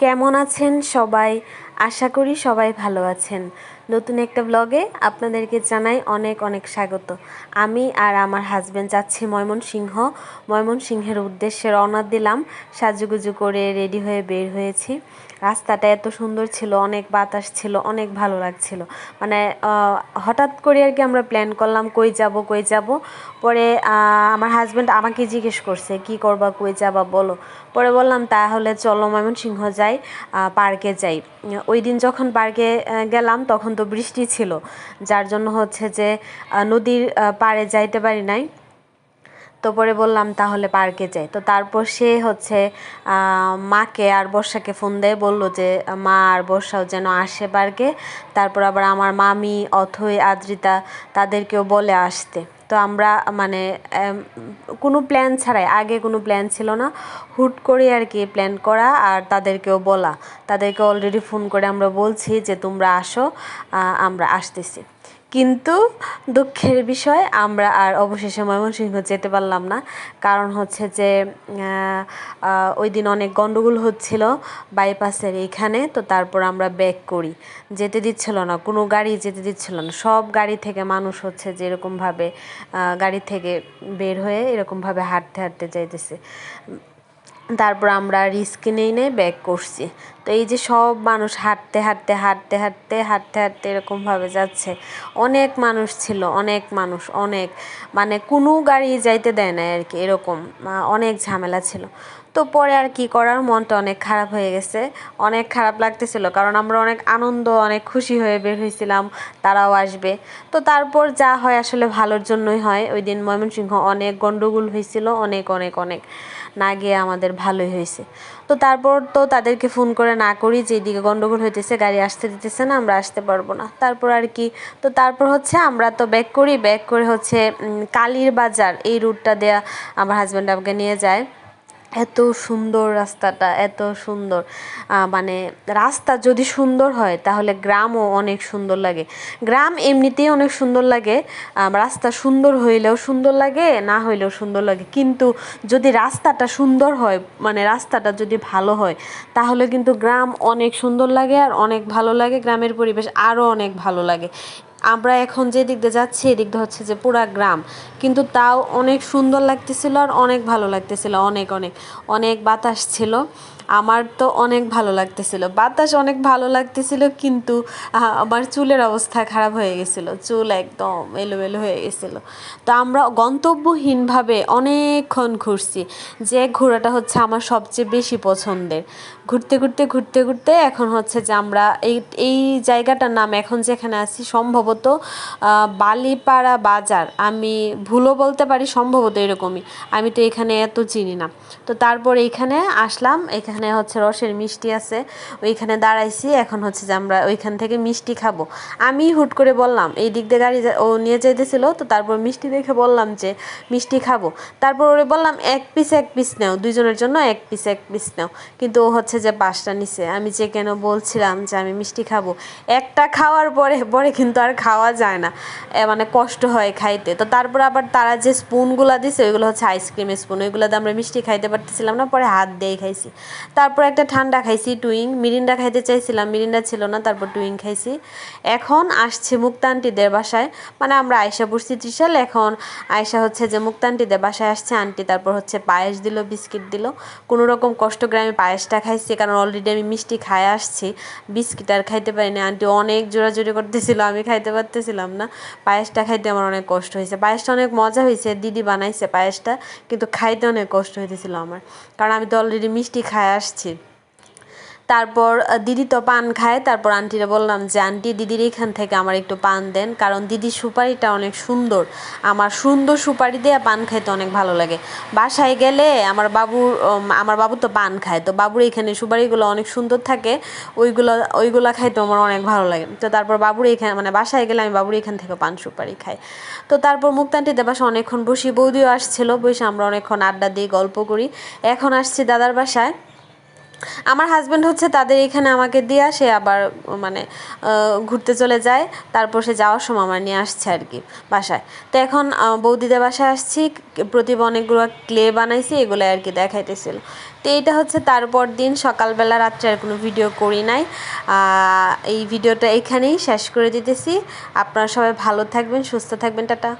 কেমন আছেন সবাই? আশা করি সবাই ভালো আছেন। নতুন একটা ব্লগে আপনাদেরকে জানাই অনেক অনেক স্বাগত। আমি আর আমার হাজব্যান্ড যাচ্ছি ময়মনসিংহ। ময়মনসিংহের উদ্দেশ্যে রওনা দিলাম। সাজুগুজু করে রেডি হয়ে বের হয়েছি। রাস্তাটা এত সুন্দর ছিল, অনেক বাতাস ছিল, অনেক ভালো লাগছিল। মানে হঠাৎ করে আর কি আমরা প্ল্যান করলাম কই যাব কই যাব। পরে আমার হাজব্যান্ড আমাকে জিজ্ঞেস করছে, কি করবা, কই যাবা, বলো? পরে বললাম, তাহলে চলো ময়মনসিংহ যাই পার্কে যাই। ওই দিন যখন পার্কে গেলাম, তখন তো বৃষ্টি ছিল। যার জন্য হচ্ছে যে নদীর পাড়ে যাইতে পারি নাই। তো পরে বললাম, তাহলে পার্কে যাই। তো তারপর সে হচ্ছে মাকে আর বর্ষাকে ফোন দেয়, বলল যে, মা আর বর্ষাও যেন আসে পার্কে। তারপর আবার আমার মামি, অথই, আদ্রিতা তাদেরকেও বলে আসতে। তো আমরা মানে কোনো প্ল্যান ছাড়াই, আগে কোনো প্ল্যান ছিল না। হুট করে আর কি প্ল্যান করা আর তাদেরকেও বলা। তাদেরকে অলরেডি ফোন করে আমরা বলছি যে, তোমরা আসো আমরা আসতেছি। কিন্তু দুঃখের বিষয়, আমরা আর অবশেষে ময়মনসিংহ যেতে পারলাম না। কারণ হচ্ছে যে ওই দিন অনেক গন্ডগোল হচ্ছিল বাইপাসের এইখানে, তো তারপর আমরা ব্যাক করি। যেতে দিচ্ছিল না, কোনো গাড়ি যেতে দিচ্ছিল না। সব গাড়ি থেকে মানুষ হচ্ছে যে এরকমভাবে গাড়ি থেকে বের হয়ে এরকমভাবে হাঁটতে হাঁটতে যাইতেছে। তারপর আমরা রিস্ক নেই নেই ব্যাক করছি। তো এই যে সব মানুষ হাঁটতে হাঁটতে হাঁটতে হাঁটতে হাঁটতে হাঁটতে এরকমভাবে যাচ্ছে। অনেক মানুষ ছিল, অনেক মানুষ, অনেক। মানে কোনো গাড়ি যাইতে দেয় না আর কি, এরকম অনেক ঝামেলা ছিল। তো পরে আর কি করার, মনটা অনেক খারাপ হয়ে গেছে। অনেক খারাপ লাগতেছিল, কারণ আমরা অনেক আনন্দ, অনেক খুশি হয়ে বের হয়েছিলাম, তারাও আসবে। তো তারপর যা হয় আসলে ভালোর জন্যই হয়। ওই দিন ময়মনসিংহ অনেক গন্ডগোল হয়েছিল, অনেক অনেক অনেক। না গিয়ে আমাদের ভালোই হয়েছে। তো তারপর তো তাদেরকে ফোন করে না করি, যে এদিকে গন্ডগোল হইতেছে, গাড়ি আসতে দিতেছে না, আমরা আসতে পারব না। তারপর আর কি, তো তারপর হচ্ছে আমরা তো ব্যাক করি, ব্যাক করে হচ্ছে কালীর বাজার, এই রুটটা দেয়া আমার হাজব্যান্ড আমাকে নিয়ে যায়। এত সুন্দর রাস্তাটা, এত সুন্দর। মানে রাস্তা যদি সুন্দর হয়, তাহলে গ্রামও অনেক সুন্দর লাগে। গ্রাম এমনিতেই অনেক সুন্দর লাগে রাস্তা সুন্দর হইলেও সুন্দর লাগে, না হইলেও সুন্দর লাগে। কিন্তু যদি রাস্তাটা সুন্দর হয় মানে রাস্তাটা যদি ভালো হয়, তাহলে কিন্তু গ্রাম অনেক সুন্দর লাগে আর অনেক ভালো লাগে, গ্রামের পরিবেশ আরও অনেক ভালো লাগে। আমরা এখন যে দিক দিয়ে যাচ্ছি, এদিক দিয়ে হচ্ছে যে পুরা গ্রাম। কিন্তু তাও অনেক সুন্দর লাগতেছিল আর অনেক ভালো লাগতেছিল, অনেক অনেক অনেক বাতাস ছিল। আমার তো অনেক ভালো লাগতেছিল। বাতাস অনেক ভালো লাগতেছিল, কিন্তু আমার চুলের অবস্থা খারাপ হয়ে গেছিল। চুল একদম এলোমেলো হয়ে গেছিল। তো আমরা গন্তব্যহীনভাবে অনেকক্ষণ ঘুরছি, যে ঘোরাটা হচ্ছে আমার সবচেয়ে বেশি পছন্দের। ঘুরতে ঘুরতে ঘুরতে ঘুরতে এখন হচ্ছে যে আমরা এই এই জায়গাটার নাম এখন যেখানে আছি সম্ভবত বালিপাড়া বাজার। আমি ভুলও বলতে পারি, সম্ভবত এরকমই। আমি তো এখানে এত চিনি না। তো তারপর এইখানে আসলাম, এখানে হচ্ছে রসের মিষ্টি আছে, ওইখানে দাঁড়াইছি, এখন হচ্ছে যে আমরা ওইখান থেকে মিষ্টি খাব। আমি হুট করে বললাম, এই দিক দিয়ে গাড়ি ও নিয়ে যাইতেছিল, তো তারপর মিষ্টি দেখে বললাম যে মিষ্টি খাব। তারপর ওরে বললাম, এক পিস এক পিস নাও, দুইজনের জন্য এক পিস এক পিস নাও। কিন্তু ও হচ্ছে যে পাঁচটা নিছে। আমি যে কেন বলছিলাম যে আমি মিষ্টি খাব, একটা খাওয়ার পরে পরে কিন্তু আর খাওয়া যায় না। মানে কষ্ট হয় খাইতে। তো তারপর আবার তারা যে স্পুনগুলো দিছে, ওইগুলো হচ্ছে আইসক্রিমের স্পুন ওইগুলো দিয়ে আমরা মিষ্টি খাইতে পারতেছিলাম না, পরে হাত দিয়েই খাইছি। তারপর একটা ঠান্ডা খাইছি, টুইং। মিরিন্ডা খাইতে চাইছিলাম, মিরিন্ডা ছিল না, তারপর টুইং খাইছি। এখন আসছে মুক্তান্টিদের বাসায়। মানে আমরা আয়সা পড়ছি ত্রিশাল, এখন আয়সা হচ্ছে যে মুক্তান্টিদের বাসায় আসছে, আন্টি তারপর হচ্ছে পায়েস দিল, বিস্কিট দিল। কোনো রকম কষ্ট করে আমি পায়েসটা খাইছি, কারণ অলরেডি আমি মিষ্টি খায় আসছি। বিস্কিট আর খাইতে পারিনি, আন্টি অনেক জোরাজোরি করতেছিল, আমি খাইতে পারতেছিলাম না। পায়েসটা খাইতে আমার অনেক কষ্ট হয়েছে। পায়েসটা অনেক মজা হয়েছে, দিদি বানাইছে পায়েসটা, কিন্তু খাইতে অনেক কষ্ট হইতেছিল আমার। কারণ আমি তো অলরেডি মিষ্টি খায় আসছি। তারপর দিদি তো পান খায়, তারপর আন্টিরে বললাম যে, আন্টি, দিদির এখান থেকে আমার একটু পান দেন, কারণ দিদির সুপারিটা অনেক সুন্দর। আমার সুন্দর সুপারি দিয়ে পান খাইতে অনেক ভালো লাগে। বাসায় গেলে আমার বাবুর আমার বাবু তো পান খায়, তো বাবুর এখানে সুপারিগুলো অনেক সুন্দর থাকে। ওইগুলো ওইগুলো খাইতে আমার অনেক ভালো লাগে। তো তারপর বাবুর এখানে মানে বাসায় গেলে আমি বাবুর এখান থেকে পান সুপারি খাই। তো তারপর মুক্তান্টিতে বাসা অনেকক্ষণ বসি, বৌদিও আসছিল, বসে আমরা অনেকক্ষণ আড্ডা দিই গল্প করি। এখন আসছি দাদার বাসায়। আমার হাজব্যান্ড হচ্ছে তাদের এখানে আমাকে দিয়ে আসে আবার মানে ঘুরতে চলে যায়। তারপর সে যাওয়ার সময় আমার নিয়ে আসছে আর কি বাসায়। তো এখন বৌদিদের বাসায় আসছি। প্রতিভা অনেকগুলো ক্লে বানাইছি এগুলো আর কি দেখাইতেছিল। তো এইটা হচ্ছে তারপর দিন। সকালবেলা, রাত্রে আর কোনো ভিডিও করি নাই। এই ভিডিওটা এখানেই শেষ করে দিতেছি। আপনারা সবাই ভালো থাকবেন, সুস্থ থাকবেন, টাটা।